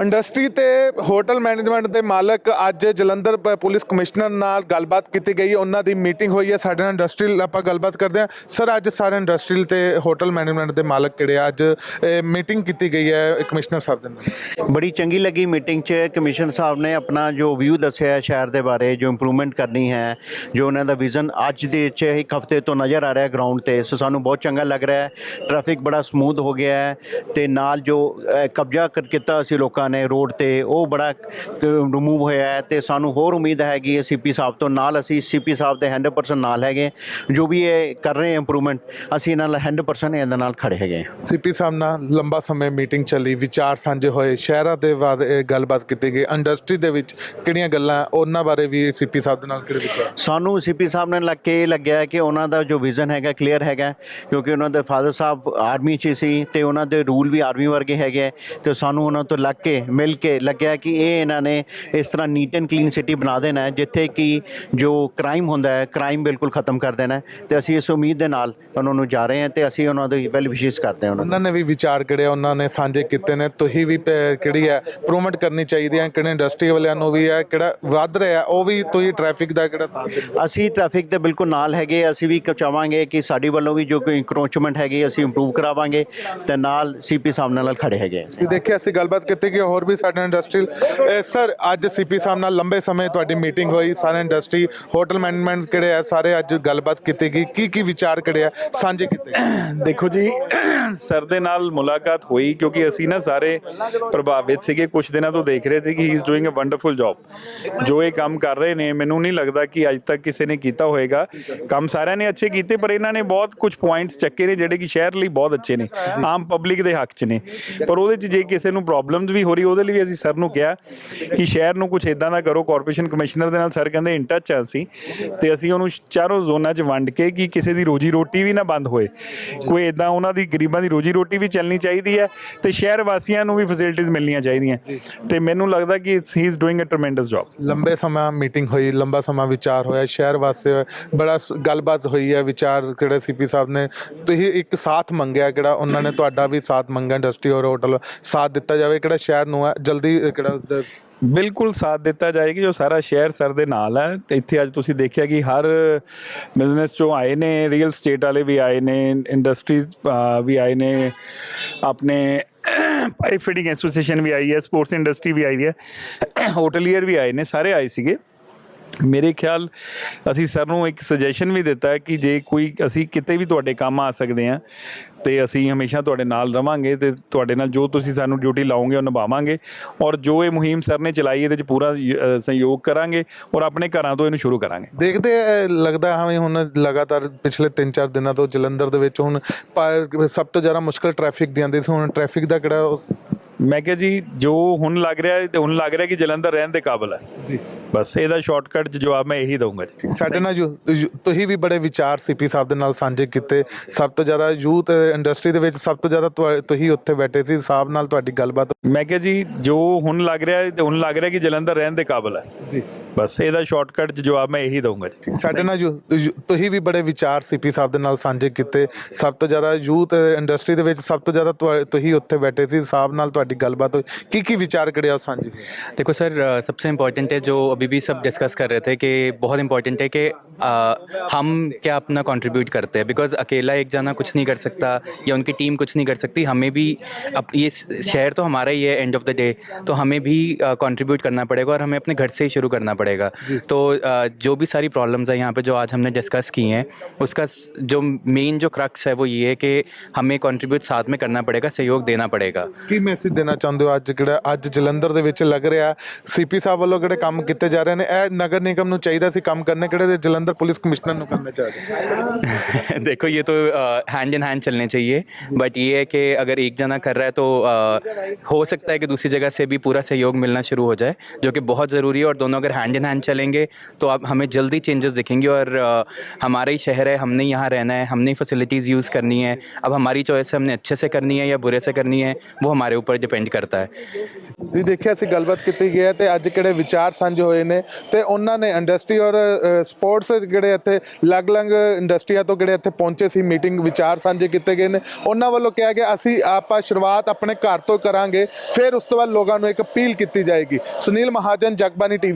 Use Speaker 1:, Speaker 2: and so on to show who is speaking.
Speaker 1: Industry ਤੇ hotel management ਦੇ ਮਾਲਕ ਅੱਜ ਜਲੰਧਰ ਪ- ਪੁਲਿਸ ਕਮਿਸ਼ਨਰ ਨਾਲ ਗੱਲਬਾਤ ਕੀਤੀ ਗਈ। ਉਹਨਾਂ ਦੀ ਮੀਟਿੰਗ ਹੋਈ ਹੈ। ਸਾਡੇ ਨਾਲ ਇੰਡਸਟਰੀਅਲ ਆਪਾਂ ਗੱਲਬਾਤ ਕਰਦੇ ਹਾਂ। ਸਰ ਅੱਜ ਸਾਰੇ ਇੰਡਸਟਰੀਅਲ ਤੇ ਹੋਟਲ ਮੈਨੇਜਮੈਂਟ ਦੇ ਮਾਲਕ ਕਿਹੜੇ ਆ? ਅੱਜ ਮੀਟਿੰਗ ਕੀਤੀ ਗਈ ਹੈ ਕਮਿਸ਼ਨਰ ਸਾਹਿਬ ਦੇ ਨਾਲ।
Speaker 2: ਬੜੀ ਚੰਗੀ ਲੱਗੀ ਮੀਟਿੰਗ 'ਚ। ਕਮਿਸ਼ਨ ਸਾਹਿਬ ਨੇ ਆਪਣਾ ਜੋ ਵਿਊ ਦੱਸਿਆ ਹੈ ਸ਼ਹਿਰ ਦੇ ਬਾਰੇ ਜੋ ਇੰਪਰੂਵਮੈਂਟ ਕਰਨੀ ਹੈ ਜੋ ਉਹਨਾਂ ਦਾ ਵਿਜ਼ਨ ਅੱਜ ਦੇ 'ਚ ਇੱਕ ਹਫ਼ਤੇ ਤੋਂ ਨਜ਼ਰ ਆ ਰਿਹਾ ਗਰਾਊਂਡ ਤੇ। ਸੋ ਸਾਨੂੰ ਬਹੁਤ ਚੰਗਾ ਲੱਗ ਰਿਹਾ ਹੈ। ਟ੍ਰੈਫਿਕ ਬੜਾ ਸਮੂਥ ਹੋ ਗਿਆ ਹੈ ਤੇ ਨਾਲ ਜੋ ਅਹ, ਕਬਜ਼ਾ ਕਰ- ਕੀਤਾ ਸੀ ਲੋਕਾਂ ਨੇ ਰੋਡ ਤੇ ਉਹ ਬੜਾ ਰਿਮੂਵ ਹੋਇਆ ਹੈ ਤੇ ਸਾਨੂੰ ਹੋਰ ਉਮੀਦ ਹੈਗੀ ਹੈ ਸੀਪੀ ਸਾਹਿਬ ਤੋਂ ਨਾਲ ਅਸੀਂ ਸੀਪੀ ਸਾਹਿਬ ਦੇ 100% ਨਾਲ ਹੈਗੇ ਜੋ ਵੀ ਇਹ ਕਰ ਰਹੇ ਇੰਪਰੂਵਮੈਂਟ ਅਸੀਂ ਇਹਨਾਂ ਨਾਲ 100% ਇਹਦੇ ਨਾਲ ਖੜੇ ਹੈਗੇ
Speaker 1: ਸੀਪੀ ਸਾਹਿਬ ਨਾਲ ਲੰਬਾ ਸਮੇਂ ਮੀਟਿੰਗ ਚੱਲੀ ਵਿਚਾਰ ਸਾਂਝੇ ਹੋਏ ਸ਼ਹਿਰਾਂ ਦੇ ਬਾਅਦ ਇਹ ਗੱਲਬਾਤ ਕੀਤੀ ਗਈ ਇੰਡਸਟਰੀ ਦੇ ਵਿੱਚ ਕਿਹੜੀਆਂ ਗੱਲਾਂ ਉਹਨਾਂ ਬਾਰੇ ਵੀ ਸੀਪੀ ਸਾਹਿਬ ਦੇ ਨਾਲ ਕਿਹੜੇ ਵਿਚਾਰ?
Speaker 2: ਸਾਨੂੰ ਸੀਪੀ ਸਾਹਿਬ ਨੇ ਲੱਗ ਕੇ ਲੱਗਿਆ ਕਿ ਉਹਨਾਂ ਦਾ ਜੋ ਵਿਜ਼ਨ ਹੈਗਾ ਕਲੀਅਰ ਹੈਗਾ ਕਿਉਂਕਿ ਉਹਨਾਂ ਦੇ ਫਾਦਰ ਸਾਹਿਬ ਆਰਮੀ 'ਚ ਸੀ ਤੇ ਉਹਨਾਂ ਦੇ ਰੂਲ ਵੀ ਆਰਮੀ ਵਰਗੇ ਹੈਗੇ ਤੇ ਸਾਨੂੰ ਉਹਨਾਂ ਤੋਂ ਲੱਗ ਕੇ ਮਿਲ ਕੇ ਲੱਗਿਆ ਕਿ ਇਹ ਇਹਨਾਂ ਨੇ ਇਸ ਤਰ੍ਹਾਂ ਨੀਟ ਐਂਡ ਕਲੀਨ ਸਿਟੀ ਬਣਾ ਦੇਣਾ ਹੈ ਜਿੱਥੇ ਕਿ ਜੋ ਕ੍ਰਾਈਮ ਹੁੰਦਾ ਹੈ ਕ੍ਰਾਈਮ ਬਿਲਕੁਲ ਖਤਮ ਕਰ ਦੇਣਾ ਹੈ। ਤੇ ਅਸੀਂ ਇਸ ਉਮੀਦ ਦੇ ਨਾਲ ਉਹਨਾਂ ਨੂੰ ਜਾ ਰਹੇ ਹਾਂ ਤੇ ਅਸੀਂ ਉਹਨਾਂ ਦੀ ਵੈਲ ਵਿਸ਼ੇਸ ਕਰਦੇ ਹਾਂ ਉਹਨਾਂ
Speaker 1: ਉਹਨਾਂ ਨੇ ਵੀ ਵਿਚਾਰ ਕਿਹੜੇ ਉਹਨਾਂ ਨੇ ਸਾਂਝੇ ਕੀਤੇ ਨੇ ਤੁਸੀਂ ਵੀ ਪ- ਕਿਹੜੀ ਹੈ ਇੰਪਰੂਵਮੈਂਟ ਕਰਨੀ ਚਾਹੀਦੀ ਹੈ ਕਿਹੜੇ ਇੰਡਸਟਰੀ ਵਾਲਿਆਂ ਨੂੰ ਵੀ ਹੈ ਕਿਹੜਾ ਵੱਧ ਰਿਹਾ ਉਹ ਵੀ ਤੁਸੀਂ ਟ੍ਰੈਫਿਕ ਦਾ ਕਿਹੜਾ ਸਾਥ
Speaker 2: ਅਸੀਂ ਟ੍ਰੈਫਿਕ ਦੇ ਬਿਲਕੁਲ ਨਾਲ ਹੈਗੇ ਅਸੀਂ ਵੀ ਕ- ਚਾਹਾਂਗੇ ਕਿ ਸਾਡੀ ਵੱਲੋਂ ਵੀ ਜੋ ਕੋਈ ਇਨਕਰੋਚਮੈਂਟ ਹੈਗੀ ਅਸੀਂ ਇੰਪਰੂਵ ਕਰਾਵਾਂਗੇ ਤੇ ਨਾਲ ਸੀਪੀ ਸਾਹਿਬ ਨਾਲ ਖੜੇ ਹੈਗੇ ਹਾਂ।
Speaker 1: ਤੁਸੀਂ ਦੇਖਿਆ ਅਸੀਂ ਗੱਲਬਾਤ ਕੀਤੀ ਕਿ ਹੋਰ ਵੀ ਸਾਡੇ ਇੰਡਸਟਰੀਅਲ ਸਰ, ਅੱਜ ਸੀਪੀ ਸਾਹਿਬ ਨਾਲ ਲੰਬੇ ਸਮੇਂ ਤੁਹਾਡੀ ਮੀਟਿੰਗ ਹੋਈ, ਸਾਰੇ ਇੰਡਸਟਰੀ, ਹੋਟਲ ਮੈਨੇਜਮੈਂਟ ਕਿਹੜੇ ਆ, ਸਾਰੇ ਅੱਜ ਗੱਲਬਾਤ ਕੀਤੀ ਗਈ ਕੀ ਕੀ ਵਿਚਾਰ ਕਿਹੜੇ ਆ, ਸਾਂਝੇ ਕੀਤੇ
Speaker 3: ਦੇਖੋ ਜੀ, ਸਰ ਦੇ ਨਾਲ ਮੁਲਾਕਾਤ ਹੋਈ ਕਿਉਂਕਿ ਅਸੀਂ ਨਾ ਸਾਰੇ ਪ੍ਰਭਾਵਿਤ ਸੀਗੇ ਕੁਝ ਦਿਨਾਂ ਤੋਂ ਦੇਖ ਰਹੇ ਸੀ ਕਿ he is doing a wonderful job ਜੋ ਇਹ ਕੰਮ ਕਰ ਰਹੇ ਨੇ, ਮੈਨੂੰ ਨਹੀਂ ਲੱਗਦਾ ਕਿ ਅੱਜ ਤੱਕ ਕਿਸੇ ਨੇ ਕੀਤਾ ਹੋਵੇਗਾ ਕੰਮ ਸਾਰਿਆਂ ਨੇ ਅੱਛੇ ਕੀਤੇ, ਪਰ ਇਹਨਾਂ ਨੇ ਬਹੁਤ ਕੁਝ ਪੁਆਇੰਟਸ ਚੱਕੇ ਨੇ, ਜਿਹੜੇ ਕਿ ਸ਼ਹਿਰ ਲਈ ਬਹੁਤ ਅੱਛੇ ਨੇ, ਆਮ ਪਬਲਿਕ ਦੇ ਹੱਕ 'ਚ ਨੇ। ਪਰ ਉਹਦੇ 'ਚ ਜੇ ਕਿਸੇ ਨੂੰ ਪ੍ਰੋਬਲਮ ਪ੍ਰੋਬਲਮਸ ਵੀ ਹੋ ਰਹੀ, ਉਹਦੇ ਲਈ ਵੀ ਅਸੀਂ ਸਰ ਨੂੰ ਕਿਹਾ ਕਿ ਸ਼ਹਿਰ ਨੂੰ ਕੁਝ ਇਦਾਂ ਦਾ ਕਰੋ ਕਾਰਪੋਰੇਸ਼ਨ ਕਮਿਸ਼ਨਰ ਦੇ ਨਾਲ ਸਰ ਕਹਿੰਦੇ ਇਨ ਟੱਚ ਆ ਅਸੀਂ, ਤੇ ਅਸੀਂ ਉਹਨੂੰ ਚਾਰੋਂ ਜ਼ੋਨਾਂ 'ਚ ਵੰਡ ਕੇ ਕਿ ਕਿਸੇ ਦੀ ਰੋਜੀ ਰੋਟੀ ਵੀ ਨਾ ਬੰਦ ਹੋਏ। ਕੋਈ ਇਦਾਂ ਉਹਨਾਂ ਦੀ ਗਰੀਬਾਂ ਦੀ ਰੋਜੀ ਰੋਟੀ ਵੀ ਚੱਲਣੀ ਚਾਹੀਦੀ ਹੈ ਤੇ ਸ਼ਹਿਰ ਵਾਸੀਆਂ ਨੂੰ ਵੀ ਫੈਸਿਲਿਟੀਆਂ ਮਿਲਣੀਆਂ ਚਾਹੀਦੀਆਂ। ਤੇ ਮੈਨੂੰ ਲੱਗਦਾ ਕਿ he is doing a tremendous job
Speaker 1: ਲੰਬੇ ਸਮਾਂ ਮੀਟਿੰਗ ਹੋਈ, ਲੰਬਾ ਸਮਾਂ ਵਿਚਾਰ ਹੋਇਆ, ਸ਼ਹਿਰ ਵਾਸਤੇ ਬੜਾ ਸ- ਗੱਲਬਾਤ ਹੋਈ ਹੈ, ਵਿਚਾਰ ਕਿਹੜੇ ਸੀਪੀ ਸਾਹਿਬ ਨੇ, ਤੁਸੀਂ ਇੱਕ ਸਾਥ ਮੰਗਿਆ ਕਿਹੜਾ, ਉਹਨਾਂ ਨੇ ਤੁਹਾਡਾ ਵੀ ਸਾਥ ਮੰਗਿਆ ਇੰਡਸਟਰੀ ਔਰ ਹੋਟਲ ਸਾਥ ਦਿੱਤਾ ਜਾਵੇ ਕਿਹੜਾ ਸ਼ਹਿਰ ਨੂੰ ਹੈ? ਜਲਦੀ ਕਿਹੜਾ ਉਸਦਾ-
Speaker 3: ਬਿਲਕੁਲ ਸਾਥ ਦਿੱਤਾ ਜਾਏਗਾ, ਜੋ ਸਾਰਾ ਸ਼ਹਿਰ ਸਰ ਦੇ ਨਾਲ ਹੈ। ਤੇ ਇੱਥੇ ਅੱਜ ਤੁਸੀਂ ਦੇਖਿਆ ਕਿ ਹਰ ਬਿਜ਼ਨਸ ਚੋਂ ਆਏ ਨੇ ਰੀਅਲ ਸਟੇਟ ਵਾਲੇ ਵੀ ਆਏ ਨੇ ਇੰਡਸਟਰੀਜ਼ ਵੀ ਆਏ ਨੇ, ਆਪਣੇ ਪਾਈਪ ਫਿਟਿੰਗ ਐਸੋਸੀਏਸ਼ਨ ਵੀ ਆਈ ਹੈ ਸਪੋਰਟਸ ਇੰਡਸਟਰੀ ਵੀ ਆਈ ਹੈ ਹੋਟਲੀਅਰ ਵੀ ਆਏ ਨੇ, ਸਾਰੇ ਆਏ ਸੀਗੇ। ਮੇਰੇ ਖਿਆਲ ਅਸੀਂ ਸਰ ਨੂੰ ਇੱਕ ਸੁਜੈਸ਼ਨ ਵੀ ਦਿੱਤਾ ਕਿ ਜੇ ਕੋਈ, ਅਸੀਂ ਕਿਤੇ ਵੀ ਤੁਹਾਡੇ ਕੰਮ ਆ ਸਕਦੇ ਹਾਂ ਤੇ ਅਸੀਂ ਹਮੇਸ਼ਾ ਤੁਹਾਡੇ ਨਾਲ ਰਵਾਂਗੇ ਤੇ ਤੁਹਾਡੇ ਨਾਲ ਜੋ ਤੁਸੀਂ ਸਾਨੂੰ ਡਿਊਟੀ ਲਾਓਗੇ ਉਹ ਨਿਭਾਵਾਂਗੇ। ਔਰ ਜੋ ਇਹ ਮੁਹਿੰਮ ਸਰ ਨੇ ਚਲਾਈ ਇਹਦੇ ਚ ਪੂਰਾ ਸਹਿਯੋਗ ਕਰਾਂਗੇ ਔਰ ਆਪਣੇ ਘਰਾਂ ਤੋਂ ਇਹਨੂੰ ਸ਼ੁਰੂ ਕਰਾਂਗੇ।
Speaker 1: ਦੇਖਦੇ ਲੱਗਦਾ ਹਾਂ ਵੀ ਹੁਣ ਲਗਾਤਾਰ ਪਿਛਲੇ 3-4 ਦਿਨਾਂ ਤੋਂ ਜਲੰਧਰ ਦੇ ਵਿੱਚ ਹੁਣ ਸਭ ਤੋਂ ਜ਼ਿਆਦਾ ਮੁਸ਼ਕਲ ਟ੍ਰੈਫਿਕ ਦੀ ਆਉਂਦੀ ਸੀ ਹੁਣ ਟ੍ਰੈਫਿਕ ਦਾ ਕਿਹੜਾ
Speaker 3: ਮੈਂ ਕਿਹਾ ਜੀ ਜੋ ਹੁਣ ਲੱਗ ਰਿਹਾ ਹੈ ਤੇ ਹੁਣ ਲੱਗ ਰਿਹਾ ਕਿ ਜਲੰਧਰ ਰਹਿਣ ਦੇ ਕਾਬਿਲ ਹੈ
Speaker 1: ਜੀ।
Speaker 3: ਬਸ ਇਹਦਾ ਸ਼ਾਰਟਕਟ ਚ ਜਵਾਬ ਮੈਂ ਇਹੀ ਦਊਂਗਾ ਜੀ।
Speaker 1: ਸਾਡੇ ਨਾਲ ਤੁਸੀਂ ਵੀ ਬੜੇ ਵਿਚਾਰ ਸੀਪੀ ਸਾਹਿਬ ਦੇ ਨਾਲ ਸਾਂਝੇ ਕੀਤੇ। ਸਭ ਤੋਂ ਜ਼ਿਆਦਾ ਯੂਥ ਇੰਡਸਟਰੀ ਦੇ ਵਿੱਚ ਸਭ ਤੋਂ ਜ਼ਿਆਦਾ ਤੁਹਾ- ਤੁਸੀਂ ਉੱਥੇ ਬੈਠੇ ਸੀ ਸਾਹਿਬ ਨਾਲ ਤੁਹਾਡੀ ਗੱਲਬਾਤ
Speaker 3: ਮੈਂ ਕਿਹਾ ਜੀ ਜੋ ਹੁਣ ਲੱਗ ਰਿਹਾ ਹੈ ਤੇ ਹੁਣ ਲੱਗ ਰਿਹਾ ਕਿ ਜਲੰਧਰ ਰਹਿਣ ਦੇ ਕਾਬਿਲ ਹੈ
Speaker 1: ਜੀ
Speaker 3: ਬਸ ਇਹਦਾ ਸ਼ਾਰਟਕਟ ਚ ਜਵਾਬ ਮੈਂ ਇਹੀ ਦਊਂਗਾ ਜੀ
Speaker 1: ਸਾਡੇ ਨਾਲ ਯੂ- ਯੂ- ਤੁਸੀਂ ਵੀ ਬੜੇ ਵਿਚਾਰ ਸੀਪੀ ਸਾਹਿਬ ਦੇ ਨਾਲ ਸਾਂਝੇ ਕੀਤੇ ਸਭ ਤੋਂ ਜ਼ਿਆਦਾ ਯੂਥ ਇੰਡਸਟਰੀ ਦੇ ਵਿੱਚ ਸਭ ਤੋਂ ਜ਼ਿਆਦਾ ਤੁਹਾ- ਤੁਸੀਂ ਉੱਥੇ ਬੈਠੇ ਸੀ ਸਾਹਿਬ ਨਾਲ ਤੁਹਾਡੀ ਗੱਲਬਾਤ ਹੋਈ ਕੀ ਕੀ ਵਿਚਾਰ ਕਿਹੜੇ ਆ ਉਹ ਸਾਂਝੇ ਹੋਏ?
Speaker 4: देखो सर अ, सबसे इम्पोर्टेंट है जो अभी भी सब डिस्कस कर रहे थे कि बहुत इम्पोर्टेंट है कि अ, हम क्या अपना कंट्रीब्यूट करते हैं बिकॉज अकेला एक जना कुछ नहीं कर सकता या उनकी टीम कुछ नहीं कर सकती हमें भी अब ये शहर तो हमारा ही है एंड ऑफ द डे तो हमें भी कंट्रीब्यूट करना पड़ेगा और हमें अपने घर से ही शुरू करना पड़ेगा तो अ, जो भी सारी प्रॉब्लम्स हैं यहाँ पे जो आज हमने डिस्कस की हैं उसका स- जो मेन जो क्रक्स है वो ये है कि हमें कंट्रीब्यूट साथ में करना पड़ेगा सहयोग देना पड़ेगा
Speaker 1: ਕੀ ਮੈਸੇਜ ਦੇਣਾ ਚਾਹੁੰਦੇ ਹੋ ਅੱਜ ਕਿਹੜਾ ਅੱਜ ਜਲੰਧਰ ਦੇ ਵਿੱਚ ਲੱਗ ਰਿਹਾ ਸੀਪੀ ਸਾਹਿਬ ਵੱਲੋਂ ਕਿਹੜੇ ਕੰਮ ਕੀਤੇ ਜਾ ਰਹੇ ਨੇ ਇਹ ਨਗਰ ਨਿਗਮ ਨੂੰ ਚਾਹੀਦਾ ਸੀ ਕੰਮ ਕਰਨੇ ਕਿਹੜੇ ਜਲੰਧਰ ਪੁਲਿਸ ਕਮਿਸ਼ਨਰ ਨੂੰ ਕਰਨੇ ਚਾਹੀਦੇ
Speaker 4: देखो ये तो हैंड इन हैंड चलने चाहिए बट ये है कि अगर एक जना कर रहा है तो अ, हो सकता है कि दूसरी जगह से भी पूरा सहयोग मिलना शुरू हो जाए जो कि बहुत ज़रूरी है और दोनों अगर हैंड इन हैंड चलेंगे तो अब हमें जल्दी चेंजेस दिखेंगे और अ, हमारा ही शहर है हमने यहाँ रहना है हमने फैसिलिटीज़ यूज़ करनी है अब हमारी चॉइस है हमने अच्छे से करनी है या बुरे से करनी है वो हमारे ऊपर डिपेंड करता है
Speaker 1: ਤੁਸੀਂ ਦੇਖਿਆ ਸੀ ਗੱਲਬਾਤ ਕੀਤੀ ਗਈ ਹੈ ਤੇ ਅੱਜ ਕਿਹੜੇ ਵਿਚਾਰ ਸਾਂਝੇ ਹੋਏ ਨੇ ਤੇ ਉਹਨਾਂ ਨੇ ਇੰਡਸਟਰੀ ਔਰ ਸਪੋਰਟਸ ਜਿਹੜੇ ਇੱਥੇ ਅਲੱਗ-ਅਲੱਗ ਇੰਡਸਟਰੀਆਂ ਤੋਂ ਕਿਹੜੇ ਇੱਥੇ ਪਹੁੰਚੇ ਸੀ ਮੀਟਿੰਗ ਵਿਚਾਰ ਸਾਂਝੇ ਕੀਤੇ ਦਿੱਤੇ ਗਏ ਨੇ। ਉਹਨਾਂ ਵੱਲੋਂ ਕਿਹਾ ਗਿਆ, ਅਸੀਂ ਆਪਾਂ ਸ਼ੁਰੂਆਤ ਆਪਣੇ ਘਰ ਤੋਂ ਕਰਾਂਗੇ, ਫਿਰ ਉਸ ਤੋਂ ਬਾਅਦ ਲੋਕਾਂ ਨੂੰ ਇੱਕ ਅਪੀਲ ਕੀਤੀ ਜਾਏਗੀ। ਸੁਨੀਲ ਮਹਾਜਨ ਜਗਬਾਨੀ ਟੀਵੀ।